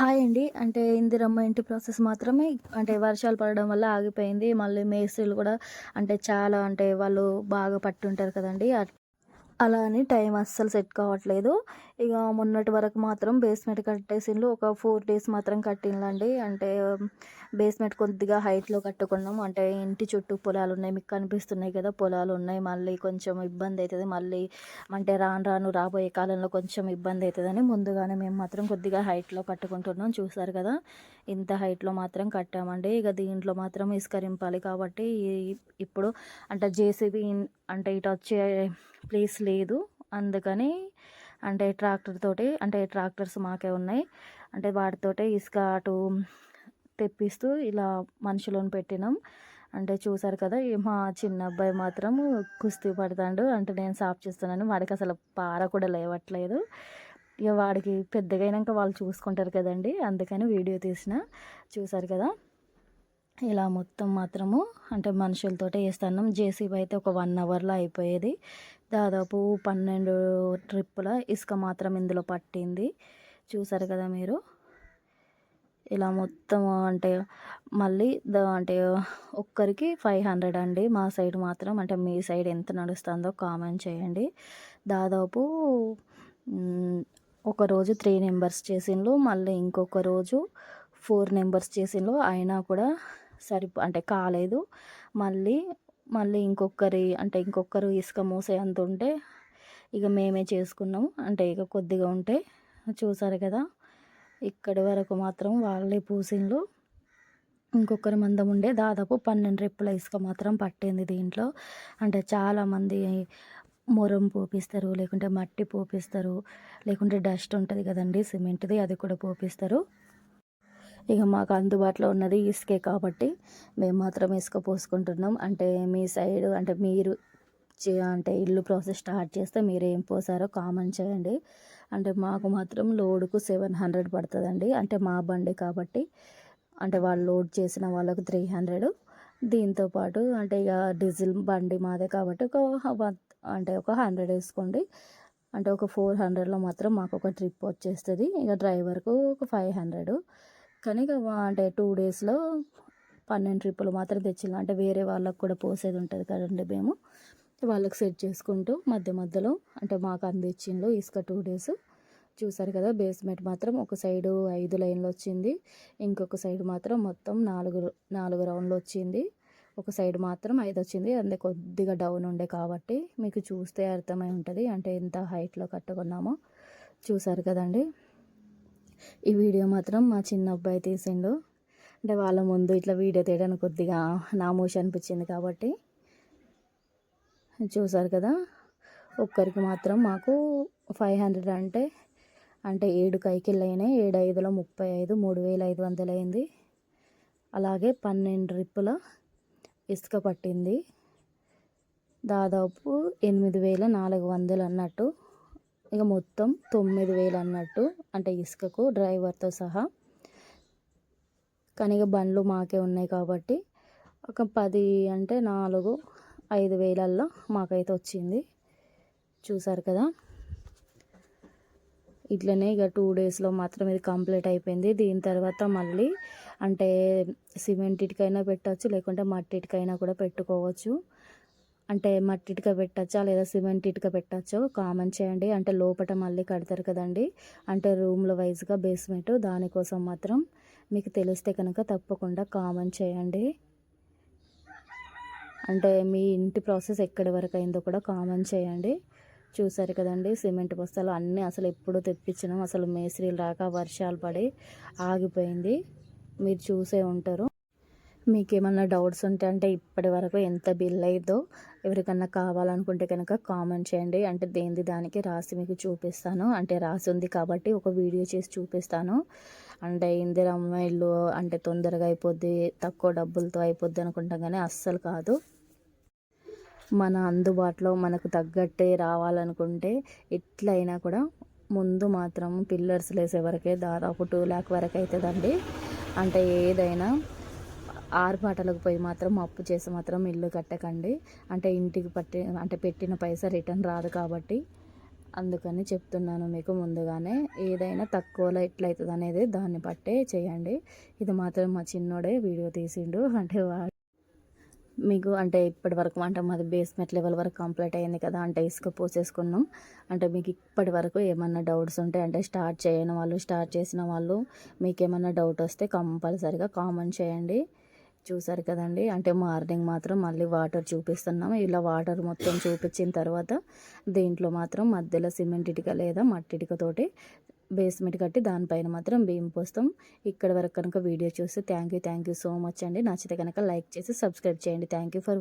Hi అండి. అంటే ఇందిరమ్మ ఇంటి ప్రాసెస్ మాత్రమే. అంటే వర్షాలు పడడం వల్ల ఆగిపోయింది. మళ్ళీ మేస్త్రీలు కూడా అంటే చాలా అంటే వాళ్ళు బాగా పట్టుంటారు కదండి. అలా అని టైం అస్సలు సెట్ కావట్లేదు. ఇక మొన్నటి వరకు మాత్రం బేస్మెంట్ కట్టేసిండ్రు ఒక ఫోర్ డేస్ మాత్రం కట్టిండ్లండి. అంటే బేస్మెంట్ కొద్దిగా హైట్లో కట్టుకున్నాం. అంటే ఇంటి చుట్టూ పొలాలు ఉన్నాయి. మీకు కనిపిస్తున్నాయి కదా పొలాలు ఉన్నాయి. మళ్ళీ కొంచెం ఇబ్బంది అవుతుంది మళ్ళీ అంటే రాను రాను రాబోయే కాలంలో కొంచెం ఇబ్బంది అవుతుందని ముందుగానే మేము మాత్రం కొద్దిగా హైట్లో కట్టుకుంటున్నాం. చూసారు కదా ఇంత హైట్లో మాత్రం కట్టామండి. ఇక దీంట్లో మాత్రం ఇసుక రింపాలి కాబట్టి ఈ- ఇప్పుడు అంటే జేసీబీ అంటే ఇటు వచ్చే ప్లేస్ లేదు. అందుకని అంటే ట్రాక్టర్ తోటి అంటే ట్రాక్టర్స్ మాకే ఉన్నాయి. అంటే వాటితోటే ఇసుక అటు తెప్పిస్తూ ఇలా మనుషులను పెట్టినాం. అంటే చూసారు కదా మా చిన్న అబ్బాయి మాత్రం కుస్తీ పడతాడు. అంటే నేను సాఫ్ చేస్తున్నాను. వాడికి అసలు పార కూడా లేవట్లేదు. ఇక వాడికి పెద్దగా అయినాక వాళ్ళు చూసుకుంటారు కదండి. అందుకని వీడియో తీసిన. చూసారు కదా? ఇలా మొత్తం మాత్రము అంటే మనుషులతోటే వేస్తున్నాం జేసీబీ అయితే ఒక వన్ అవర్లో అయిపోయేది. దాదాపు పన్నెండు ట్రిప్పుల ఇసుక మాత్రం ఇందులో పట్టింది. చూసారు కదా మీరు? ఇలా మొత్తం అంటే మళ్ళీ ద అంటే ఒక్కరికి ఫైవ్ హండ్రెడ్ అండి. మా సైడ్ మాత్రం అంటే మీ సైడ్ ఎంత నడుస్తుందో కామెంట్ చేయండి. దాదాపు ఒక రోజు త్రీ నెంబర్స్ చేసిండ్రు మళ్ళీ ఇంకొక రోజు ఫోర్ నెంబర్స్ చేసిండ్రు అయినా కూడా సరిపో అంటే కాలేదు. మళ్ళీ మళ్ళీ ఇంకొకరి అంటే ఇంకొకరు ఇసుక మూసే అంత ఉంటే ఇక మేమే చేసుకున్నాం అంటే ఇక కొద్దిగా ఉంటే చూసారు కదా ఇక్కడి వరకు మాత్రం వాళ్ళే పూసిండ్లు. ఇంకొకరి మందం ఉండే దాదాపు పన్నెండు రెప్పుల ఇసుక మాత్రం పట్టింది దీంట్లో. అంటే చాలామంది మొరం పోపిస్తారు లేకుంటే మట్టి పోపిస్తారు లేకుంటే డస్ట్ ఉంటుంది కదండి సిమెంట్ది అది కూడా పోపిస్తారు. ఇక మాకు అందుబాటులో ఉన్నది ఇసుకే కాబట్టి మేము మాత్రం ఇసుక పోసుకుంటున్నాం. అంటే మీ సైడ్ అంటే మీరు చే- అంటే ఇల్లు ప్రాసెస్ స్టార్ట్ చేస్తే మీరు ఏం పోసారో కామన్ చేయండి. అంటే మాకు మాత్రం లోడుకు సెవెన్ హండ్రెడ్ పడుతుందండి. అంటే మా బండి కాబట్టి అంటే వాళ్ళు లోడ్ చేసిన వాళ్ళకు త్రీ హండ్రెడ్. దీంతో పాటు అంటే ఇక డీజిల్ బండి మాదే కాబట్టి ఒక అంటే ఒక హండ్రెడ్ వేసుకోండి. అంటే ఒక ఫోర్ హండ్రెడ్లో మాత్రం మాకు ఒక ట్రిప్ వచ్చేస్తుంది. ఇక డ్రైవర్కు ఒక ఫైవ్ హండ్రెడ్. కానీ ఇక అంటే టూ డేస్లో పన్నెండు ట్రిప్పులు మాత్రం తెచ్చినాం అంటే వేరే వాళ్ళకు కూడా పోసేది ఉంటుంది కదండి మేము. వాళ్ళకి సెట్ చేసుకుంటూ మధ్య మధ్యలో అంటే మాకు అందించిండ్రు ఇసుక టూ డేస్. చూసారు కదా బేస్మెంట్ మాత్రం ఒక సైడు ఐదు లైన్లు వచ్చింది. ఇంకొక సైడ్ మాత్రం మొత్తం నాలుగు నాలుగు రౌండ్లు వచ్చింది. ఒక సైడ్ మాత్రం ఐదు వచ్చింది. అంతే కొద్దిగా డౌన్ ఉండే కాబట్టి మీకు చూస్తే అర్థమై ఉంటుంది. అంటే ఎంత హైట్లో కట్టుకున్నామో. చూసారు కదండి. ఈ వీడియో మాత్రం మా చిన్న అబ్బాయి తీసిండు. అంటే వాళ్ళ ముందు ఇట్లా వీడియో తీయడానికి కొద్దిగా నామోషి అనిపించింది కాబట్టి చూసారు కదా? ఒక్కరికి మాత్రం మాకు ఫైవ్ హండ్రెడ్ అంటే అంటే ఏడు కైకిళ్ళు అయినాయి. ఏడు ఐదులో ముప్పై ఐదు మూడు వేల ఐదు వందలు అయింది. అలాగే పన్నెండు రిప్పుల ఇసుక పట్టింది. దాదాపు ఎనిమిది వేల నాలుగు వందలు అన్నట్టు ఇక మొత్తం తొమ్మిది వేలు అన్నట్టు అంటే ఇసుకకు డ్రైవర్తో సహా. కానీ ఇక బండ్లు మాకే ఉన్నాయి కాబట్టి ఒక పది అంటే నాలుగు ఐదు వేలల్లో మాకైతే వచ్చింది. చూసారు కదా? ఇట్లనే ఇక టూ డేస్లో మాత్రం ఇది కంప్లీట్ అయిపోయింది. దీని తర్వాత మళ్ళీ అంటే సిమెంట్ ఇటుకైనా పెట్టచ్చు లేకుంటే మట్టి ఇటుకైనా కూడా పెట్టుకోవచ్చు. అంటే మట్టి ఇటుక పెట్టచ్చా లేదా సిమెంట్ ఇటుక పెట్టచ్చో? కామన్ చేయండి. అంటే లోపల మళ్ళీ కడతారు కదండి. అంటే రూమ్ల వైజ్గా బేస్మెంట్ దానికోసం మాత్రం మీకు తెలిస్తే కనుక తప్పకుండా కామన్ చేయండి. అంటే మీ ఇంటి ప్రాసెస్ ఎక్కడి వరకు అయిందో కూడా కామన్ చేయండి. చూసారు కదండి సిమెంట్ బస్తాలు అన్నీ అసలు ఎప్పుడు తెప్పించినాం. అసలు మేస్త్రీలు రాక వర్షాలు పడి ఆగిపోయింది. మీరు చూసే ఉంటారు. మీకు ఏమన్నా డౌట్స్ ఉంటే అంటే ఇప్పటి వరకు ఎంత బిల్ అయిందో ఎవరికన్నా కావాలనుకుంటే కనుక కామెంట్ చేయండి. అంటే దేనిది దానికి రాసి మీకు చూపిస్తాను. అంటే రాసి ఉంది కాబట్టి ఒక వీడియో చేసి చూపిస్తాను. అంటే ఇందిరమ్మ ఇల్లు అంటే తొందరగా అయిపోద్ది తక్కువ డబ్బులతో అయిపోద్ది అనుకుంటాం కానీ అస్సలు కాదు. మన అందుబాటులో మనకు తగ్గట్టే రావాలనుకుంటే ఎట్లయినా కూడా ముందు మాత్రం పిల్లర్స్ లేసే వరకే దాదాపు టూ ల్యాక్ వరకు అవుతుందండి అంటే ఏదైనా ఆరుపాటలకు పోయి మాత్రం అప్పు చేసి మాత్రం ఇల్లు కట్టకండి. అంటే ఇంటికి పట్టి అంటే పెట్టిన పైసా రిటర్న్ రాదు కాబట్టి అందుకని చెప్తున్నాను మీకు ముందుగానే. ఏదైనా తక్కువలో ఎట్లయితుంది అనేది దాన్ని బట్టే చేయండి. ఇది మాత్రం మా చిన్నోడే వీడియో తీసిండు. అంటే మీకు అంటే ఇప్పటి వరకు అంటే మాది బేస్మెంట్ లెవెల్ వరకు కంప్లీట్ అయింది కదా అంటే ఇసుక పోసేసుకున్నాం. అంటే మీకు ఇప్పటి వరకు ఏమన్నా డౌట్స్ ఉంటే అంటే స్టార్ట్ చేయని వాళ్ళు స్టార్ట్ చేసిన వాళ్ళు మీకు ఏమన్నా డౌట్ వస్తే కంపల్సరిగా కామెంట్ చేయండి. చూసారు కదండి? అంటే మార్నింగ్ మాత్రం మళ్ళీ వాటర్ చూపిస్తున్నాము. ఇలా వాటర్ మొత్తం చూపించిన తర్వాత దీంట్లో మాత్రం మధ్యలో సిమెంట్ ఇటుక లేదా మట్టి ఇటుకతోటి బేస్మెంట్ కట్టి దానిపైన మాత్రం బియ్యం పోస్తాం. ఇక్కడ వరకు కనుక వీడియో చూస్తే thank you thank you so much అండి. నచ్చితే కనుక లైక్ చేసి సబ్స్క్రైబ్ చేయండి. Thank you for